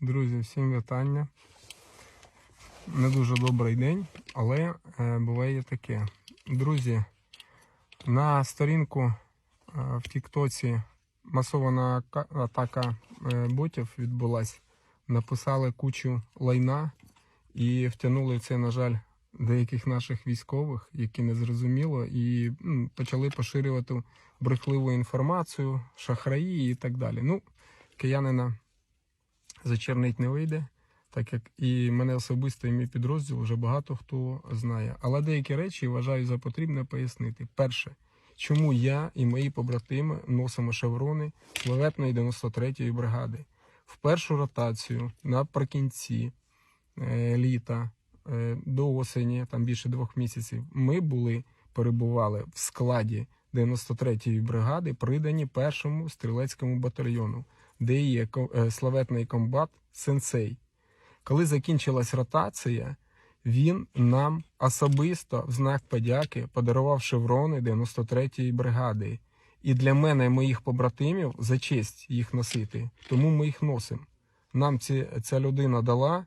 Друзі, всім вітання. Не дуже добрий день, але е, буває таке. Друзі, на сторінку е, в Тіктоці масована атака е, ботів відбулась. Написали кучу лайна і втягнули це, на жаль, деяких наших військових, які не зрозуміло, і м, почали поширювати брехливу інформацію, шахраї і так далі. Ну, киянина зачернить не вийде, так як і мене особисто і мій підрозділ вже багато хто знає. Але деякі речі вважаю за потрібне пояснити. Перше, чому я і мої побратими носимо шеврони славетної 93-ї бригади. В першу ротацію наприкінці е, літа е, до осені, там більше двох місяців, ми були, перебували в складі 93-ї бригади, придані першому стрілецькому батальйону де є е, славетний комбат Сенсей. Коли закінчилась ротація, він нам особисто в знак подяки подарував шеврони 93-ї бригади. І для мене і моїх побратимів за честь їх носити. Тому ми їх носимо. Нам ці, ця людина дала,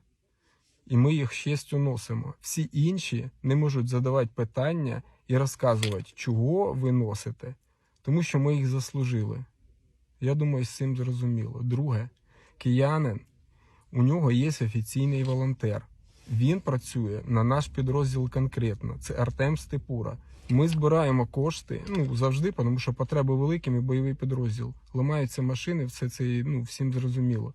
і ми їх честю носимо. Всі інші не можуть задавати питання і розказувати, чого ви носите, тому що ми їх заслужили. Я думаю, з цим зрозуміло. Друге, киянин, у нього є офіційний волонтер. Він працює на наш підрозділ конкретно. Це Артем Степура. Ми збираємо кошти ну завжди, тому що потреби великі, ми бойовий підрозділ. Ламаються машини, все це ну, всім зрозуміло.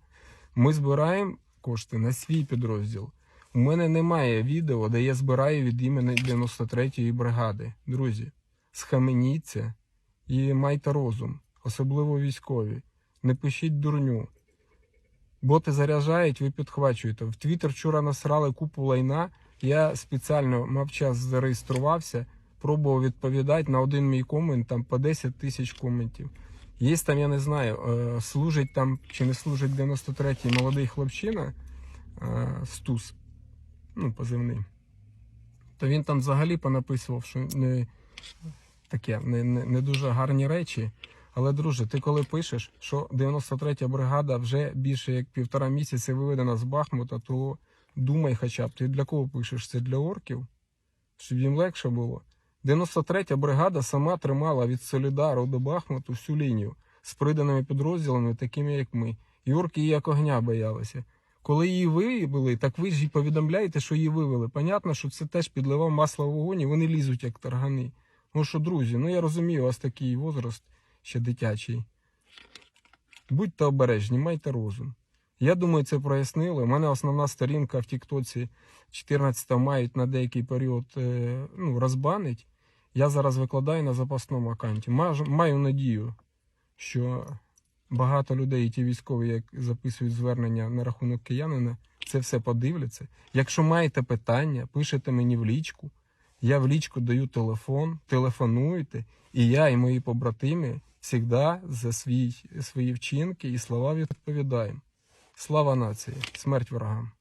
Ми збираємо кошти на свій підрозділ. У мене немає відео, де я збираю від імені 93-ї бригади. Друзі, схаменіться і майте розум, особливо військові. Не пишіть дурню. Боти заряджають, ви підхвачуєте. В Твіттер вчора насрали купу лайна. Я спеціально мав час зареєструвався, пробував відповідати на один мій комент, там по 10 тисяч коментів. Є там, я не знаю, е, служить там чи не служить 93-й молодий хлопчина е, Стус, ну, позивний. То він там взагалі понаписував, що не таке, не, не, не дуже гарні речі. Але, друже, ти коли пишеш, що 93-я бригада вже більше як півтора місяця виведена з Бахмута, то думай хоча б, ти для кого пишеш? Це для орків? Щоб їм легше було. 93-я бригада сама тримала від Солідару до Бахмуту всю лінію з приданими підрозділами, такими як ми. І орки її як огня боялися. Коли її виявили, так ви ж і повідомляєте, що її вивели. Понятно, що це теж підливав масло в вогонь, і вони лізуть як таргани. Ну що, друзі, ну я розумію, у вас такий возраст ще дитячий. Будьте обережні, майте розум. Я думаю, це прояснили. У мене основна сторінка в Тіктоці 14 мають на деякий період е, ну, розбанить. Я зараз викладаю на запасному аккаунті. Маю надію, що багато людей, ті військові, як записують звернення на рахунок киянина, це все подивляться. Якщо маєте питання, пишете мені в лічку. Я в лічку даю телефон, телефонуйте, і я, і мої побратими завжди за свій, свої вчинки і слова відповідаємо. Слава нації, смерть ворогам.